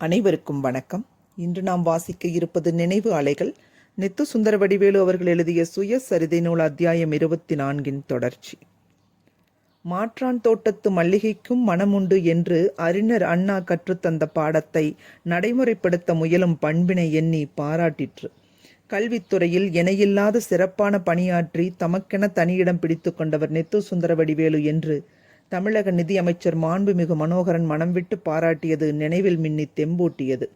அனைவருக்கும் வணக்கம். இன்று நாம் வாசிக்க இருப்பது நினைவு அலைகள். நெத்து சுந்தர வடிவேலு அவர்கள் எழுதிய சுயசரிதை நூல் அத்தியாயம் இருபத்தி நான்கின் தொடர்ச்சி. மாற்றான் தோட்டத்து மல்லிகைக்கும் மனமுண்டு என்று அறிஞர் அண்ணா கற்றுத்தந்த பாடத்தை நடைமுறைப்படுத்த முயலும் பண்பினை எண்ணி பாராட்டிற்று. கல்வித்துறையில் இணையில்லாத சிறப்பான பணியாற்றி தமக்கென தனியிடம் பிடித்து கொண்டவர் நெத்து சுந்தர வடிவேலு என்று தமிழக நிதியமைச்சர் மாண்புமிகு மனோகரன் மனம் விட்டு பாராட்டியது நினைவில் மின்னி தெம்பூட்டியது.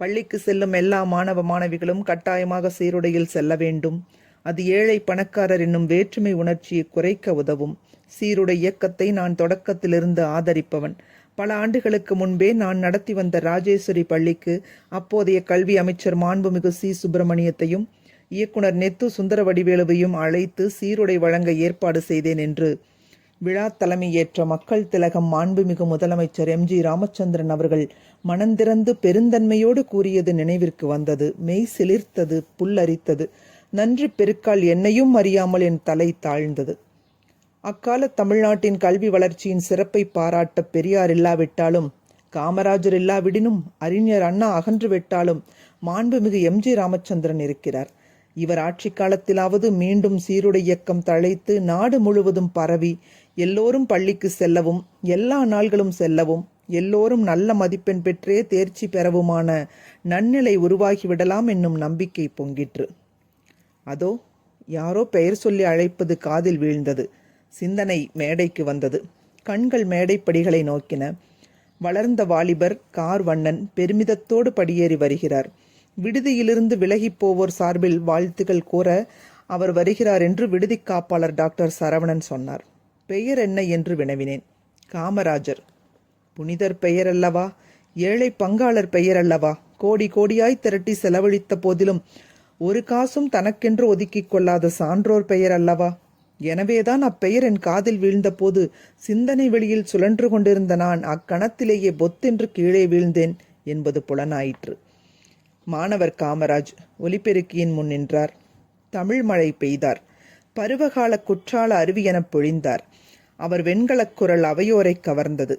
பள்ளிக்கு செல்லும் எல்லா மாணவ மாணவிகளும் கட்டாயமாக சீருடையில் செல்ல வேண்டும். அது ஏழை பணக்காரர் என்னும் வேற்றுமை உணர்ச்சியை குறைக்க உதவும். சீருடை இயக்கத்தை நான் தொடக்கத்திலிருந்து ஆதரிப்பவன். பல ஆண்டுகளுக்கு முன்பே நான் நடத்தி வந்த ராஜேஸ்வரி பள்ளிக்கு அப்போதைய கல்வி அமைச்சர் மாண்புமிகு சி. சுப்பிரமணியத்தையும் இயக்குனர் நெத்து சுந்தரவடிவேலுவையும் அழைத்து சீருடை வழங்க ஏற்பாடு செய்தேன் என்று விழா தலைமையேற்ற மக்கள் திலகம் மாண்புமிகு முதலமைச்சர் எம் ஜி ராமச்சந்திரன் அவர்கள் மனந்திறந்து பெருந்தன்மையோடு கூறியது நினைவிற்கு வந்தது. மெய் சிலிர்த்தது புல்லரித்தது நன்றி பெருக்கால் என்னையும் அறியாமல் என் தலை தாழ்ந்தது. அக்கால தமிழ்நாட்டின் கல்வி வளர்ச்சியின் சிறப்பை பாராட்ட பெரியார் இல்லாவிட்டாலும் காமராஜர் இல்லாவிடினும் அறிஞர் அண்ணா அகன்று விட்டாலும் மாண்புமிகு எம் ஜி ராமச்சந்திரன் இருக்கிறார். இவர் ஆட்சி காலத்திலாவது மீண்டும் சீருடை இயக்கம் தழைத்து நாடு முழுவதும் பரவி எல்லோரும் பள்ளிக்கு செல்லவும் எல்லா நாள்களும் செல்லவும் எல்லோரும் நல்ல மதிப்பெண் பெற்றே தேர்ச்சி பெறவுமான நன்னிலை உருவாகிவிடலாம் என்னும் நம்பிக்கை பொங்கிற்று. அதோ யாரோ பெயர் சொல்லி அழைப்பது காதில் வீழ்ந்தது. சிந்தனை மேடைக்கு வந்தது. கண்கள் மேடைப்படிகளை நோக்கின. வளர்ந்த வாலிபர் கார் வண்ணன் பெருமிதத்தோடு படியேறி வருகிறார். விடுதியிலிருந்து விலகிப் போவோர் சார்பில் வாழ்த்துக்கள் கூற அவர் வருகிறார் என்று விடுதி காப்பாளர் டாக்டர் சரவணன் சொன்னார். பெயர் என்ன என்று வினவினேன். காமராஜர். புனிதர் பெயர் அல்லவா? ஏழை பங்காளர் பெயர் அல்லவா? கோடி கோடியாய் திரட்டி செலவழித்த போதிலும் ஒரு காசும் தனக்கென்று ஒதுக்கிக் கொள்ளாத சான்றோர் பெயர் அல்லவா? எனவேதான் அப்பெயர் என் காதில் வீழ்ந்தபோது சிந்தனை வெளியில் சுழன்று கொண்டிருந்த நான் அக்கணத்திலேயே பொத்தென்று கீழே வீழ்ந்தேன் என்பது புலனாயிற்று. மாணவர் காமராஜ் ஒலிபெருக்கியின் முன் நின்றார். தமிழ் மழை பெய்தார். பருவகால குற்றால அருவி எனப் பொழிந்தார். அவர் வெண்கலக் குரல் அவையோரை கவர்ந்தது.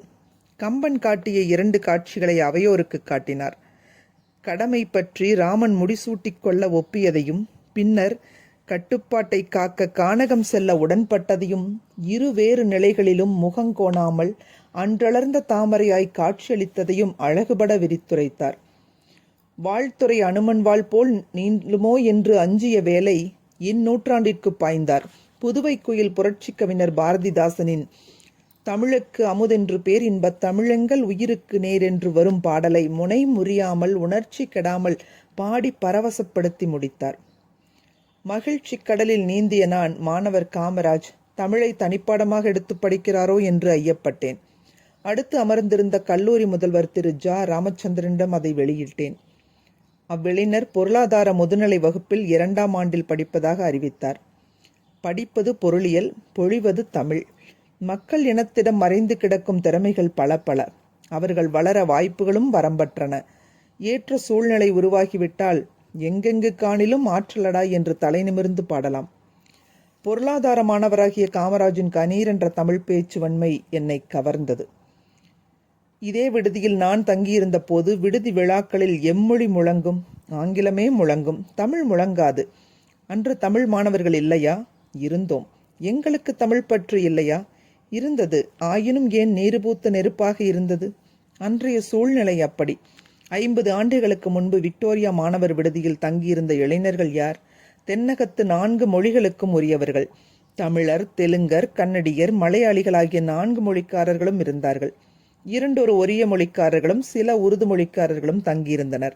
கம்பன் காட்டிய இரண்டு காட்சிகளை அவையோருக்கு காட்டினார். கடமை பற்றி ராமன் முடிசூட்டிக் கொள்ள ஒப்பியதையும் பின்னர் கட்டுப்பாட்டை காக்க கானகம் செல்ல உடன்பட்டதையும் இரு வேறு நிலைகளிலும் முகங்கோணாமல் அன்றளர்ந்த தாமரையாய் காட்சியளித்ததையும் அழகுபட விரித்துரைத்தார். வாழ்த்துறை அனுமன்வாள் போல் நீளுமோ என்று அஞ்சிய வேலை இந்நூற்றாண்டிற்கு பாய்ந்தார். புதுவை குயில் புரட்சி கவிஞர் பாரதிதாசனின் தமிழுக்கு அமுதென்று பேர் இன்பத் தமிழெங்கள் உயிருக்கு நேரென்று வரும் பாடலை முனை முறியாமல் உணர்ச்சி கெடாமல் பாடி பரவசப்படுத்தி முடித்தார். மகிழ்ச்சி கடலில் நீந்திய நான் மாணவர் காமராஜ் தமிழை தனிப்பாடமாக எடுத்து படிக்கிறாரோ என்று ஐயப்பட்டேன். அடுத்து அமர்ந்திருந்த கல்லூரி முதல்வர் திரு. ஜா. ராமச்சந்திரனிடம் அதை வெளியிட்டேன். அவ்விளைஞர் பொருளாதார முதுநிலை வகுப்பில் இரண்டாம் ஆண்டில் படிப்பதாக அறிவித்தார். படிப்பது பொருளியல் பொழிவது தமிழ். மக்கள் இனத்திடம் மறைந்து கிடக்கும் திறமைகள் பல பல. அவர்கள் வளர வாய்ப்புகளும் வரம்பற்றன. ஏற்ற சூழ்நிலை உருவாகிவிட்டால் எங்கெங்கு காணிலும் ஆற்றலடா என்று தலை நிமிர்ந்து பாடலாம். பொருளாதாரமானவராகிய காமராஜின் கணீர் என்ற தமிழ் பேச்சு வன்மை என்னை கவர்ந்தது. இதே விடுதியில் நான் தங்கியிருந்த போது விடுதி விழாக்களில் எம்மொழி முழங்கும் ஆங்கிலமே முழங்கும் தமிழ் முழங்காது. அன்று தமிழ் மாணவர்கள் இல்லையா? இருந்தோம். எங்களுக்கு தமிழ் பற்று இல்லையா? இருந்தது. ஆயினும் ஏன் நீருபூத்த நெருப்பாக இருந்தது? அன்றைய சூழ்நிலை அப்படி. ஐம்பது ஆண்டுகளுக்கு முன்பு விக்டோரியா மாணவர் விடுதியில் தங்கியிருந்த இளைஞர்கள் யார்? தென்னகத்து நான்கு மொழிகளுக்கும் உரியவர்கள். தமிழர் தெலுங்கர் கன்னடியர் மலையாளிகள் ஆகிய நான்கு மொழிக்காரர்களும் இருந்தார்கள். இரண்டொரு ஒரிய மொழிக்காரர்களும் சில உருது மொழிக்காரர்களும் தங்கியிருந்தனர்.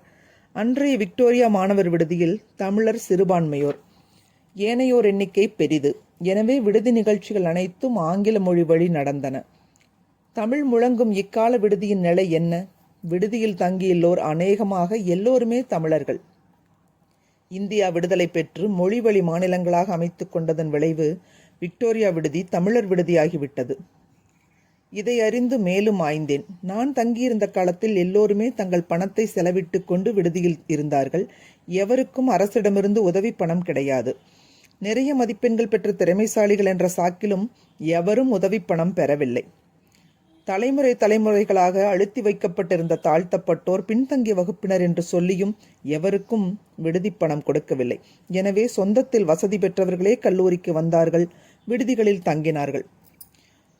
அன்றைய விக்டோரியா மாணவர் விடுதியில் தமிழர் சிறுபான்மையோர். ஏனையோர் எண்ணிக்கை பெரிது. எனவே விடுதி நிகழ்ச்சிகள் அனைத்தும் ஆங்கில மொழி வழி நடந்தன. தமிழ் முழங்கும் இக்கால விடுதியின் நிலை என்ன? விடுதியில் தங்கியுள்ளோர் அநேகமாக எல்லோருமே தமிழர்கள். இந்தியா விடுதலை பெற்று மொழி வழி மாநிலங்களாக அமைத்துக் கொண்டதன் விளைவு விக்டோரியா விடுதி தமிழர் விடுதியாகிவிட்டது. இதை அறிந்து மேலும் ஆய்ந்தேன். நான் தங்கியிருந்த காலத்தில் எல்லோருமே தங்கள் பணத்தை செலவிட்டு கொண்டு விடுதியில் இருந்தார்கள். எவருக்கும் அரசிடமிருந்து உதவி பணம் கிடையாது. நிறைய மதிப்பெண்கள் பெற்ற திறமைசாலிகள் என்ற சாக்கிலும் எவரும் உதவி பணம் பெறவில்லை. தலைமுறை தலைமுறைகளாக அழுத்தி வைக்கப்பட்டிருந்த தாழ்த்தப்பட்டோர் பின்தங்கிய வகுப்பினர் என்று சொல்லியும் எவருக்கும் விடுதி பணம் கொடுக்கவில்லை. எனவே சொந்தத்தில் வசதி பெற்றவர்களே கல்லூரிக்கு வந்தார்கள் விடுதிகளில் தங்கினார்கள்.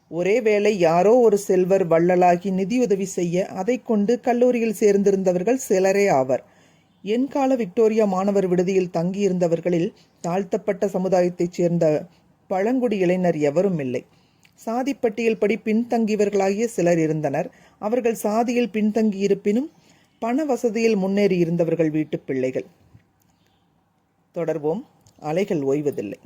ஒரே வேளை யாரோ ஒரு செல்வர் வள்ளலாகி நிதியுதவி செய்ய அதைக் கொண்டு கல்லூரியில் சேர்ந்திருந்தவர்கள் சிலரே ஆவர். என் கால விக்டோரியா மாணவர் விடுதியில் தங்கியிருந்தவர்களில் தாழ்த்தப்பட்ட சமுதாயத்தைச் சேர்ந்த பழங்குடி இளைஞர் எவரும் இல்லை. சாதிப்பட்டியல் படி பின்தங்கியவர்களாகிய சிலர் இருந்தனர். அவர்கள் சாதியில் பின்தங்கியிருப்பினும் பண வசதியில் முன்னேறி இருந்தவர்கள் வீட்டுப் பிள்ளைகள். தொடர்வோம். அலைகள் ஓய்வதில்லை.